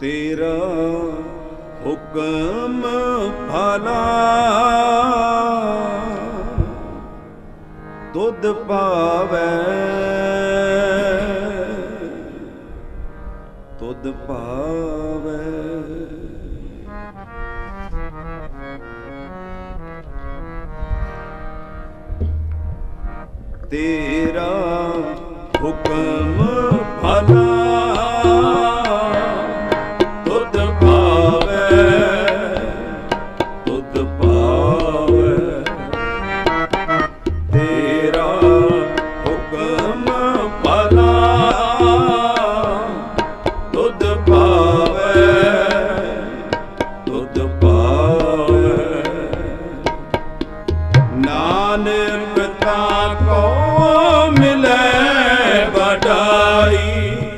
ਤੇਰਾ ਹੁਕਮ ਭਲਾ। ਦੁੱਧ ਪਾਵੇ ਦੁੱਧ ਪਾਵੇ ਤੇਰਾ ਹੁਕਮ aí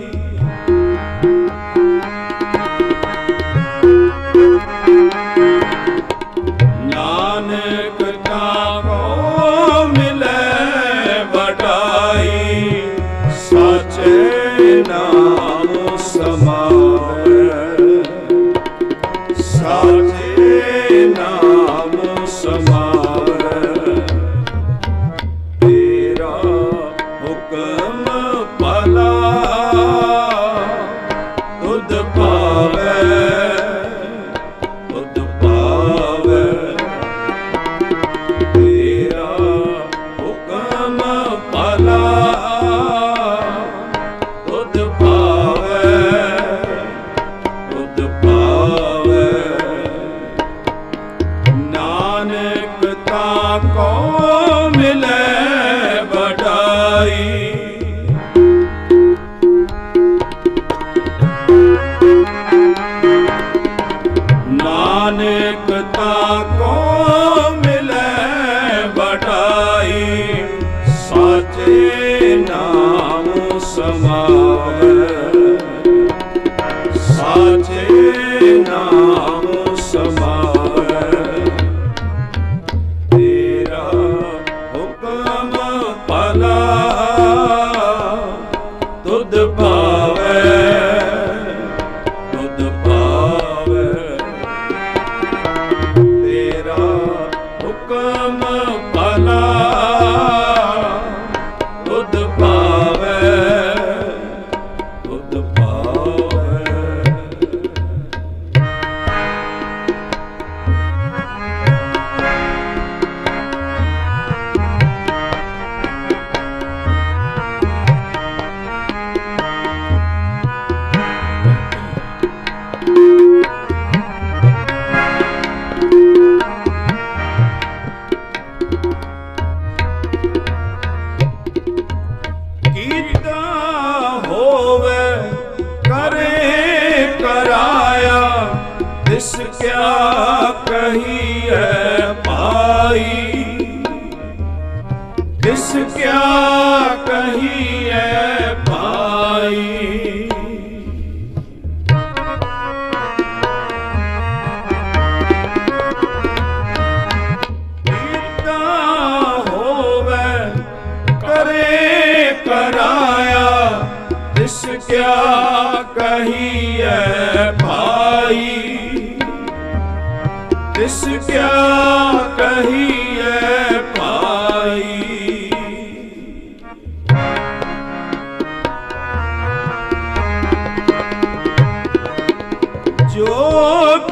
ਜੋ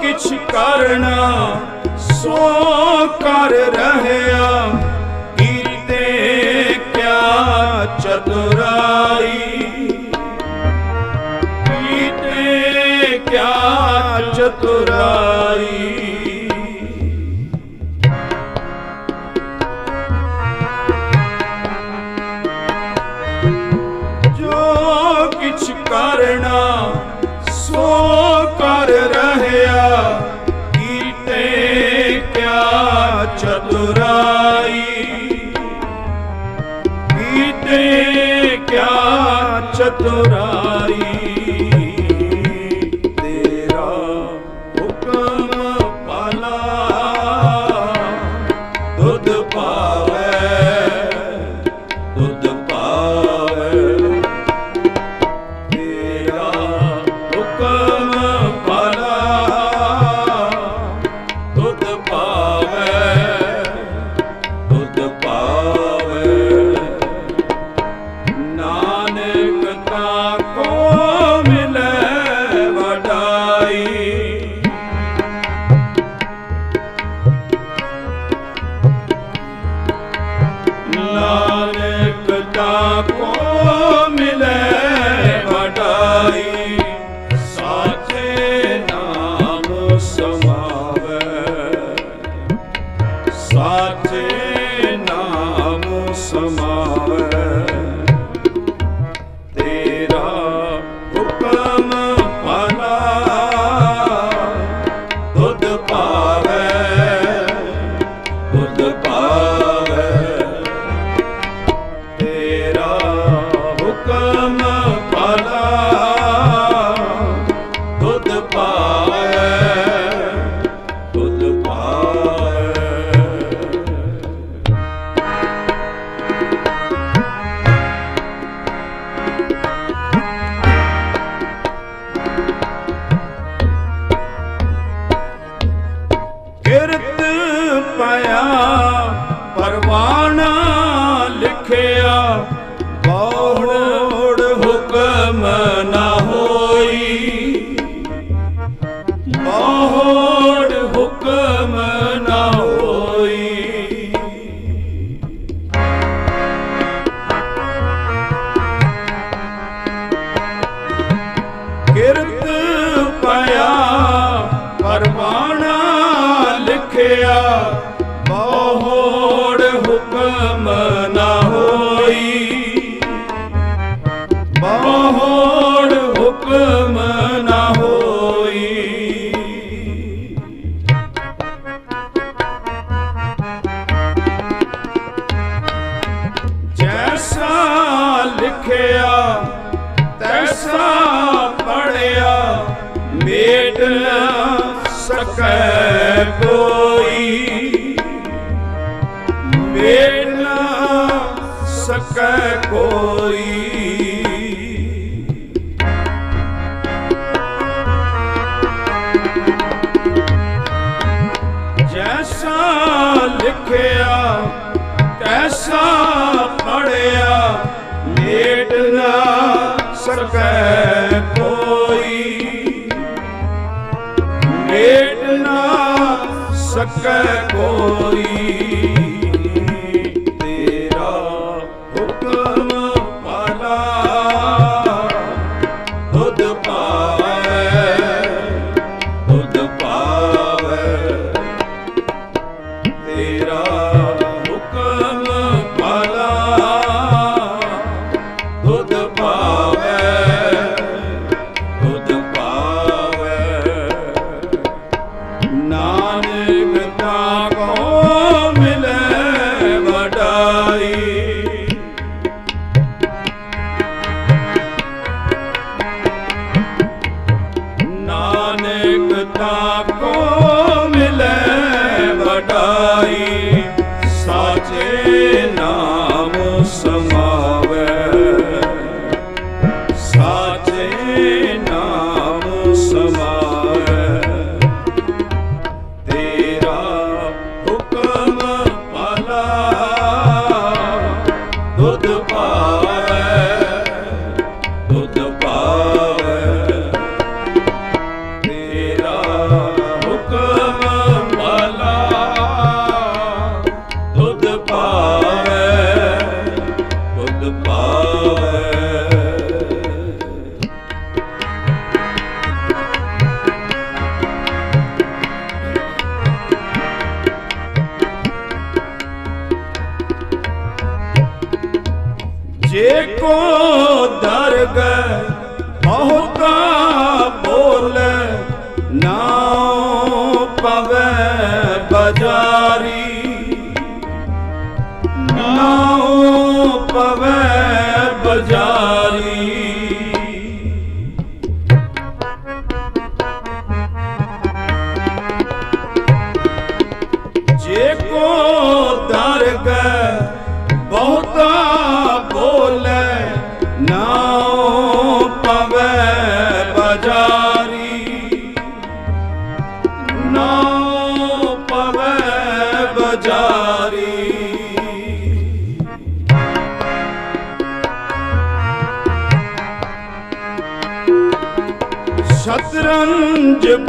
ਕਿਛ ਕਰਨਾ ਸੋ ਕਰ ਰਹਿਆ। ਕੀਤੇ ਕਿਆ ਚਤੁਰਾਈ। ਕੁਛ ਕਰਨਾ ਸੋ ਕਰ ਰਹਿਆ। ਕੀਤੇ ਕਿਆ ਚਤੁਰਾਈ। ਕੀਤੇ ਕਿਆ ਚਤੁਰਾਈ। ਦੁੱਧ ਪਾਵੇ ਦੁੱਧ ਜਾ ਕੋ ਕਰਮ ਨਾ ਹੋਈ। ਬਹੁ ਸਕੈ ਕੋਈ। ਜੈਸਾ ਲਿਖਿਆ ਤੈਸਾ ਪੜਿਆ ਲੇਟ ਨਾ ਸਕੈ ਕੋਈ। ਲੇਟ ਨਾ ਸਕੈ ਕੋਈ। ਜੇ ਕੋ ਦਰਗਹਿ ਮੋਹਕਾ ਬੋਲੇ ਨਾਉ ਪਵੈ ਬਜਾਰੀ। ਨਾਉ ਪਵੈ ਬਜਾਰੀ। ਜੇ ਕੋ ਦਰਗਹਿ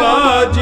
pode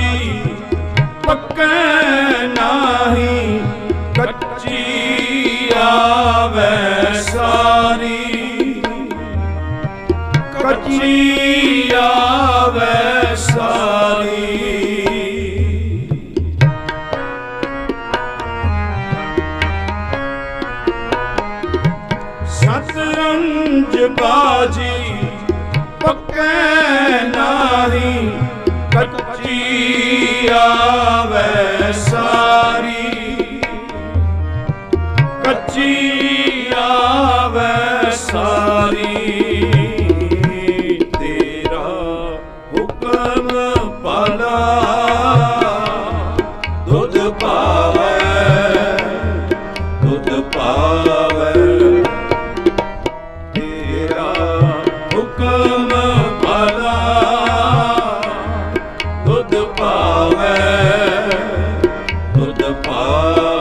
ਦੁੱਧ